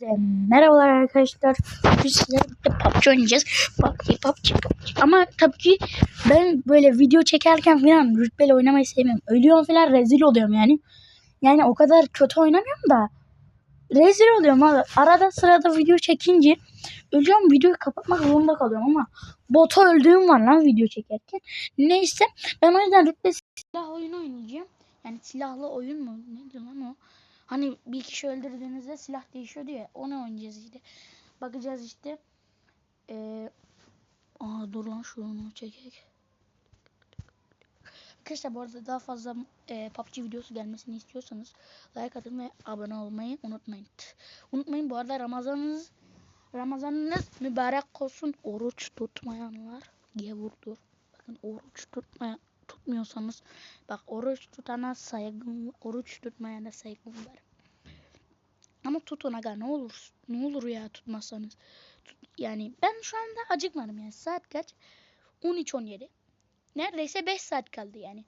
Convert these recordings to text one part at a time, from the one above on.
Merhabalar arkadaşlar. Bugün sizlerle birlikte PUBG oynayacağız. PUBG, PUBG, PUBG. Ama tabii ki ben böyle video çekerken falan rütbeli oynamayı sevmiyorum. Ölüyorum falan rezil oluyorum yani. Yani o kadar kötü oynamıyorum da rezil oluyorum abi. Arada sırada video çekince ölüyorum videoyu kapatmak zorunda kalıyorum ama bota öldüğüm var lan video çekerken. Neyse ben o yüzden rütbe silah oyunu oynayacağım. Yani silahlı oyun mu? Neydi lan o? Hani bir kişi öldürdüğünüzde silah değişiyor diye onu oynayacağız işte. Bakacağız işte. Ee, aa dur lan şunu çekek. Arkadaşlar bu arada daha fazla e, PUBG videosu gelmesini istiyorsanız like atın ve abone olmayı unutmayın. Unutmayın bu arada Ramazanınız Ramazanınız mübarek olsun. Oruç tutmayanlar gevurdur. Bakın oruç tutmayan tutmuyorsanız bak oruç tutana saygım oruç tutmayana saygım var. Ama tutun aga ne olur ne olur ya tutmazsanız. Tut, yani ben şu anda acıkmadım yani saat kaç? 13-17. Neredeyse 5 saat kaldı yani.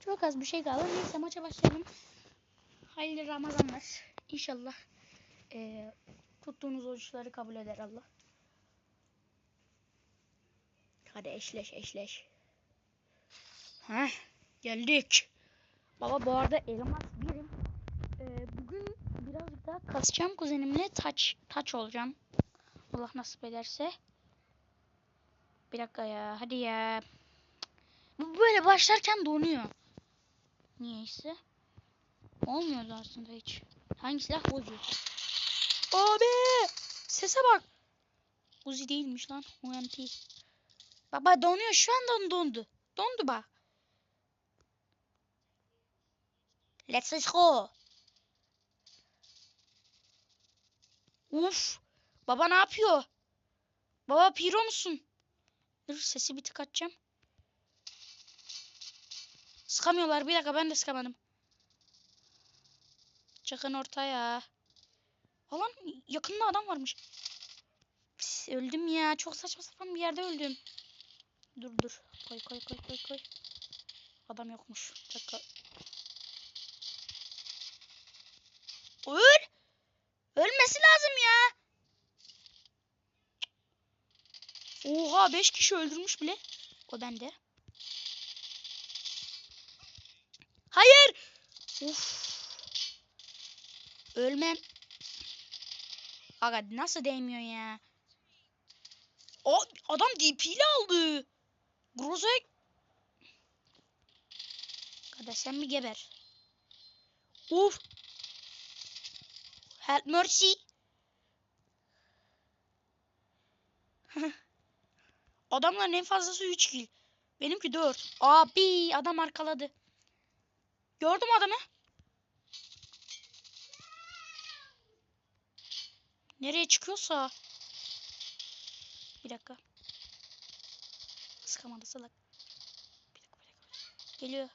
Çok az bir şey kaldı. Neyse maça başlayalım. Hayırlı Ramazanlar. İnşallah eee tuttuğunuz oruçları kabul eder Allah. Hadi eşleş eşleş. Heh, geldik. Baba bu arada elmas birim. Daha kasacağım kuzenimle taç taç olacağım. Allah nasip ederse. Bir dakika ya hadi ya. Bu böyle başlarken donuyor. Niyeyse. Olmuyordu aslında hiç. Hangi silah Uzi? Abi! Sese bak. Uzi değilmiş lan. UMP. Baba donuyor şu anda dondu. Dondu bak. Let's go. Uf. Baba ne yapıyor? Baba piro musun? Dur sesi bir tık açacağım. Sıkamıyorlar. Bir dakika ben de sıkamadım. Çıkın ortaya. Falan yakında adam varmış. Pis, öldüm ya. Çok saçma sapan bir yerde öldüm. Dur dur. Koy koy koy koy koy. Adam yokmuş. Dakika. Öl. Ölmesi lazım ya. Oha 5 kişi öldürmüş bile. O bende. Hayır. Uf. Ölmem. Aga nasıl değmiyor ya? O adam DP ile aldı. Groza'ya... Kardeş sen bir geber. Uf. Help mercy. Adamların en fazlası 3 kill. Benimki 4. Abi adam arkaladı. Gördüm adamı. Nereye çıkıyorsa. Bir dakika. Sıkamadı salak. Bir dakika, bir dakika. Geliyor.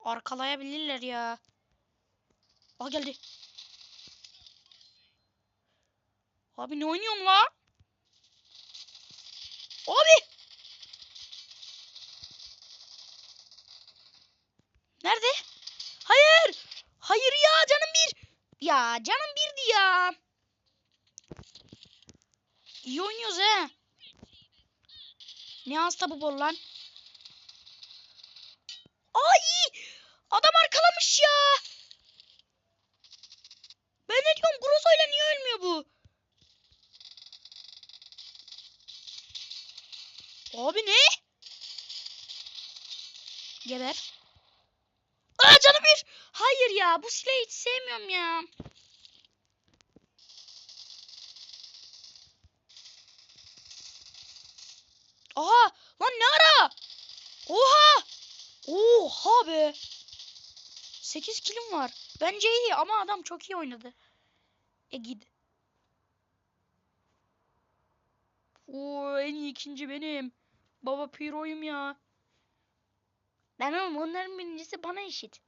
Arkalayabilirler ya. Aa geldi. Abi ne oynuyorum la? Abi. Nerede? Hayır. Hayır ya canım bir. Ya canım birdi ya. İyi oynuyoruz he. Ne hasta bu bol lan? Ay! Adam arkalamış ya. Ben ne diyorum Grozo'yla niye ölmüyor bu? Abi ne? Geber. Aa canım bir. Hayır ya bu silahı hiç sevmiyorum ya. Aha lan ne ara? Oha! Oha be. 8 kilim var. Bence iyi ama adam çok iyi oynadı. E gid. Oo en iyi ikinci benim. Baba piroyum ya. Ben oğlum onların birincisi bana eşit.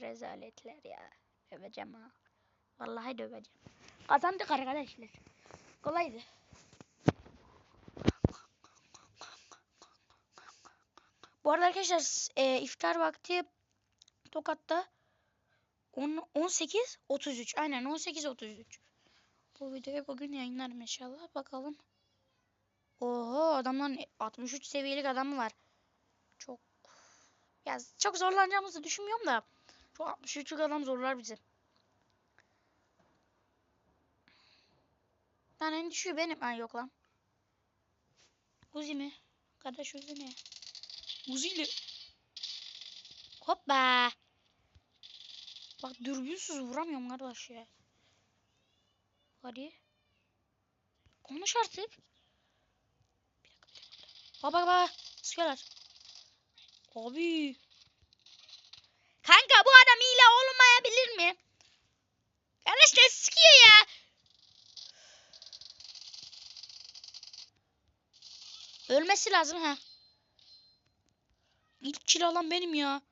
Rezaletler ya. Döveceğim ha. Vallahi döveceğim. Kazandık arkadaşlar. Kolaydı. Bu arada arkadaşlar e, iftar vakti Tokat'ta On- 18 33. Aynen 18 33. Bu videoyu bugün yayınlarım inşallah. Bakalım. Oho adamların 63 seviyelik adamı var. Çok ya çok zorlanacağımızı düşünmüyorum da. Şu 63'lük adam zorlar bizi. Lan en düşüğü benim. Ha yok lan. Uzi mi? Kardeş Uzi mi? Uzi'li. Hoppa. Bak dürbünsüz vuramıyorum kardeş ya. Hadi. Konuş artık. Bir dakika, bir dakika, bir dakika. Baba baba. Sıkıyorlar. Abi. Kanka bu adam hile olmayabilir mi? Kardeş ne sıkıyor ya? Ölmesi lazım ha. İlk kill alan benim ya.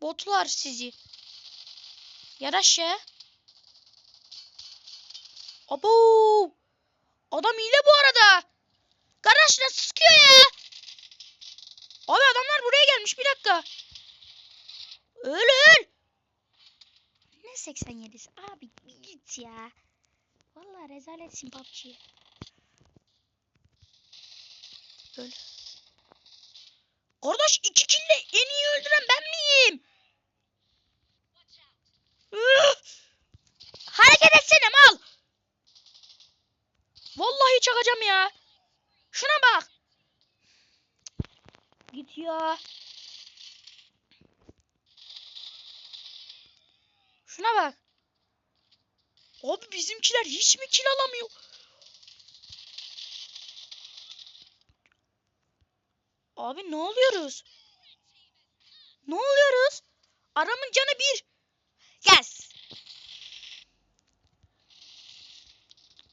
Botlar sizi. Yaraş ya. Abo. Adam hile bu arada. Kardeş ne sıkıyor ya? Abi adamlar buraya gelmiş bir dakika. Öl öl. Ne 87'si? Abi git ya. Vallahi rezaletsin PUBG. Öl. Kardeş iki kille en iyi öldüren ben miyim? Hareket etsene mal. Vallahi çakacağım ya. Şuna bak. Ya. Şuna bak. Abi bizimkiler hiç mi kill alamıyor? Abi ne oluyoruz? Ne oluyoruz? Adamın canı bir. Yes.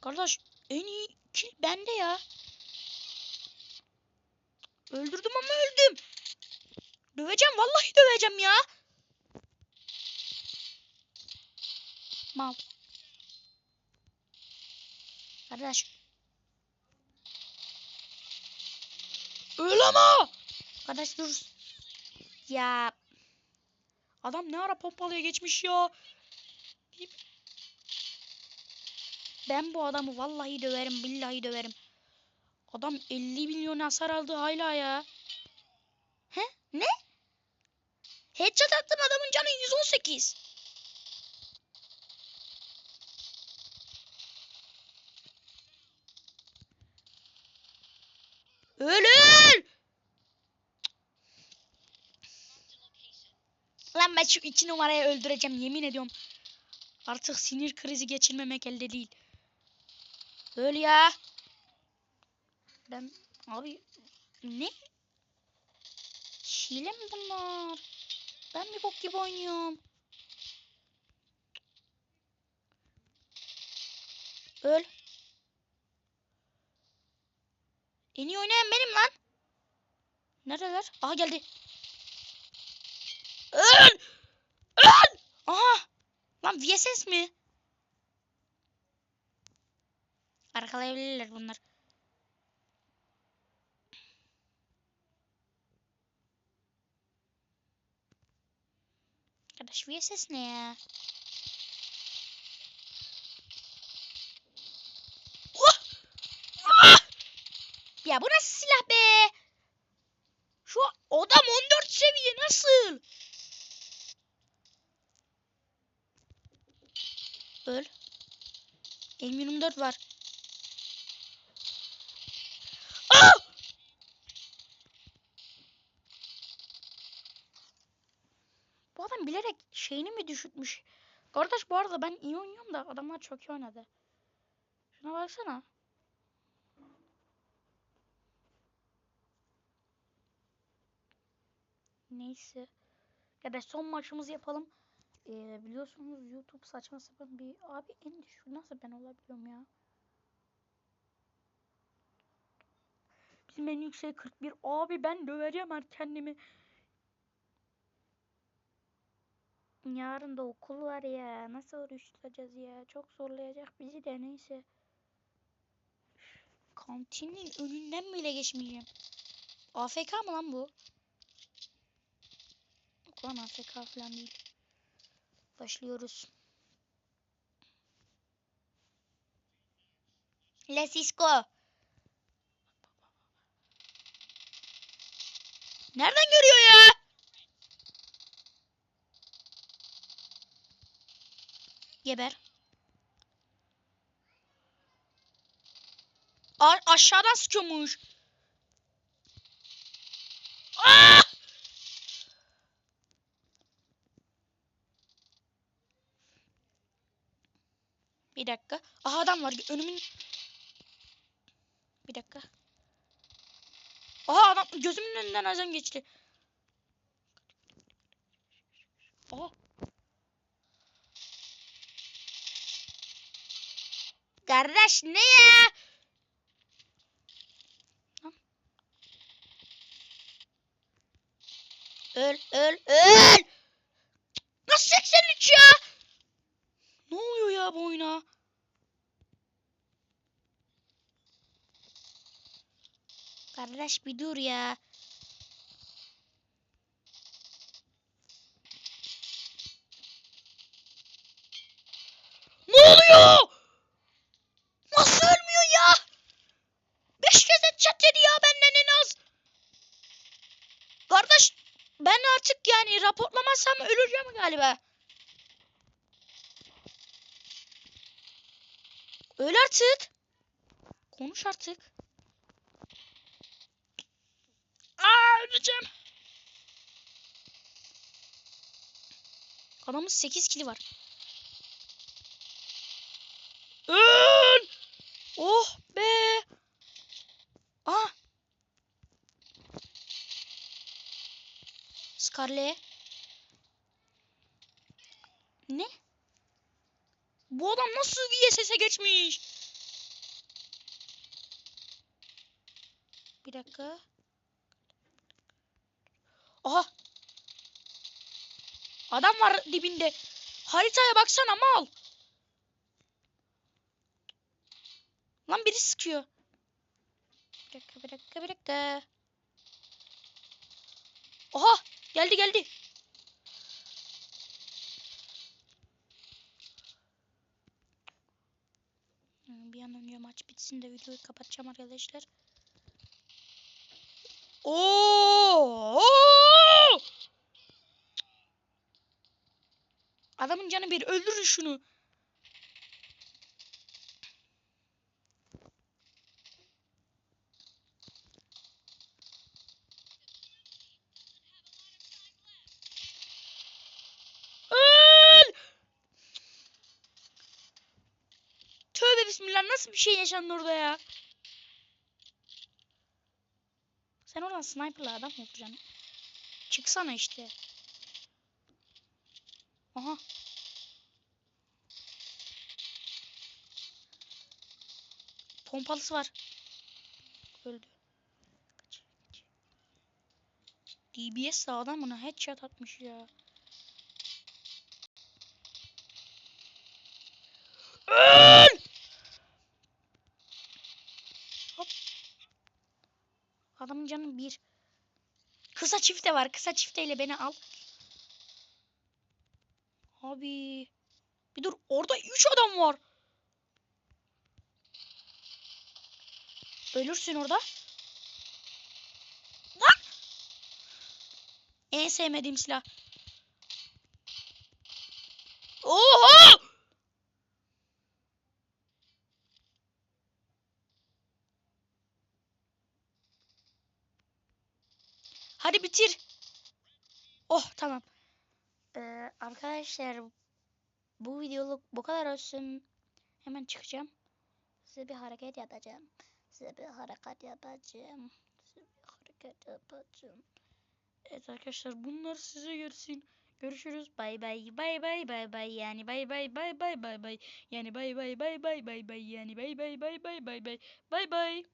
Kardeş en iyi kill bende ya. Öldürdüm ama öldüm. Döveceğim vallahi döveceğim ya. Mal. Kardeş. Öl ama. Kardeş dur. Ya. Adam ne ara pompalıya geçmiş ya. Ben bu adamı vallahi döverim billahi döverim. Adam 50 milyon hasar aldı hala ya. He? Ne? Headshot attım adamın canı 118. Ölün! Lan ben şu iki numarayı öldüreceğim yemin ediyorum. Artık sinir krizi geçirmemek elde değil. Öl ya. Ben abi ne? Hile mi bunlar? Ben bir bok gibi oynuyorum. Öl. En iyi oynayan benim lan. Neredeler? Aha geldi. Öl! Öl! Aha! Lan VSS mi? Arkalayabilirler bunlar. Arkadaş VSS ne ya? Ah! Ya bu nasıl silah be? Şu adam 14 seviye nasıl? Öl. M24 var. Bu adam bilerek şeyini mi düşürtmüş? Kardeş bu arada ben iyi oynuyorum da adamlar çok iyi oynadı. Şuna baksana. Neyse. Ya da son maçımızı yapalım. Ee, biliyorsunuz YouTube saçma sapan bir abi en düşük nasıl ben olabiliyorum ya? Bizim en yüksek 41. Abi ben döveceğim artık kendimi. Yarın da okul var ya. Nasıl oruç tutacağız ya? Çok zorlayacak bizi de neyse. Kantinin önünden bile geçmeyeceğim. AFK mı lan bu? Yok lan AFK falan değil. Başlıyoruz. Let's go. Nereden görüyor ya? Geber. A aşağıdan sıkıyormuş. Aa! Bir dakika. Aha adam var. Önümün... Bir dakika. Aha adam gözümün önünden azam geçti. Aha. Kardeş ne ya? Öl öl öl. Nasıl 83 ya? Ne oluyor ya bu oyuna? Kardeş bir dur ya. Ben artık yani raporlamazsam öleceğim galiba. Öl artık. Konuş artık. Aa öleceğim. Adamın 8 kili var. Öl! Oh be! Ah! Scarlet. Ne? Bu adam nasıl VSS'e geçmiş? Bir dakika. Aha. Adam var dibinde. Haritaya baksana mal. Lan biri sıkıyor. Bir dakika bir dakika bir dakika. Oha geldi geldi. Hmm, Bir an önce maç bitsin de videoyu kapatacağım arkadaşlar. Oo! Adamın canı bir öldürün şunu. Nasıl bir şey yaşandı orada ya? Sen oradan sniperla adam mı vuracaksın? Çıksana işte. Aha. Pompalısı var. Öldü. DBS sağdan bana headshot atmış ya. Öl! Hop. Adamın canı bir. Kısa çifte var. Kısa çifteyle beni al. Abi. Bir dur. Orada 3 adam var. Ölürsün orada. Lan! En sevmediğim silah. Oha! Hadi bitir. Oh tamam. Ee, arkadaşlar bu videoluk bu kadar olsun. Hemen çıkacağım. Size bir hareket yapacağım. Size bir hareket yapacağım. Size bir hareket yapacağım. Evet arkadaşlar bunlar size görsün. Görüşürüz. Bay bay. Bay bay bay bay. Yani bay bay bay bay bay bay. Yani bay bay bay bay bay bay. Yani bay bay bay bay bay bay. Bay bay.